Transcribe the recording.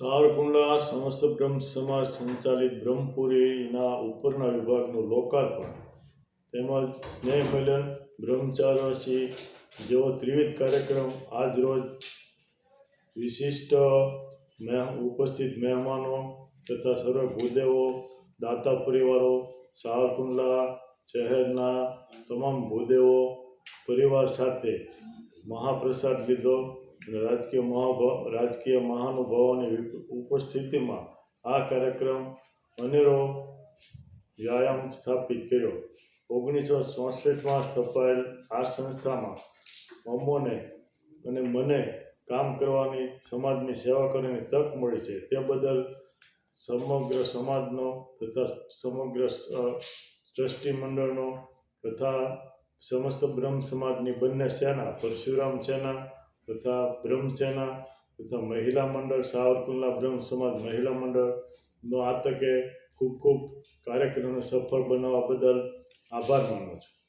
સાવરકુંડલા સમસ્ત બ્રહ્મ સમાજ સંચાલિત બ્રહ્મપુરીના ઉપરના વિભાગનું લોકાર્પણ. તેમજ સ્નેહ મિલન બ્રહ્મચારસી જેવો ત્રિવિધ કાર્યક્રમ આજ રોજ વિશિષ્ટ ઉપસ્થિત મહેમાનો તથા સર્વ ભૂદેવો, દાતા પરિવારો, સારકુંડલા શહેરના તમામ ભૂદેવો પરિવાર સાથે મહાપ્રસાદ લીધો. રાજકીય મહાભાવ રાજકીય મહાનુભાવોની ઉપસ્થિતિમાં આ કાર્યક્રમ અનેરો વ્યાયામ સ્થાપિત કર્યો. ઓગણીસો ચોસઠમાં સ્થપાયેલ આ સંસ્થામાં અમોને અને મને કામ કરવાની, સમાજની સેવા કરવાની તક મળી છે. તે બદલ સમગ્ર સમાજનો તથા સમગ્ર ટ્રસ્ટી મંડળનો તથા સમસ્ત બ્રહ્મ સમાજની બંને સેના, પરશુરામ સેના તથા બ્રહ્મસેના તથા મહિલા મંડળ, સાવરકુંડલા બ્રહ્મ સમાજ મહિલા મંડળનો આ તકે ખૂબ ખૂબ કાર્યક્રમને સફળ બનાવવા બદલ આભાર માનું છું.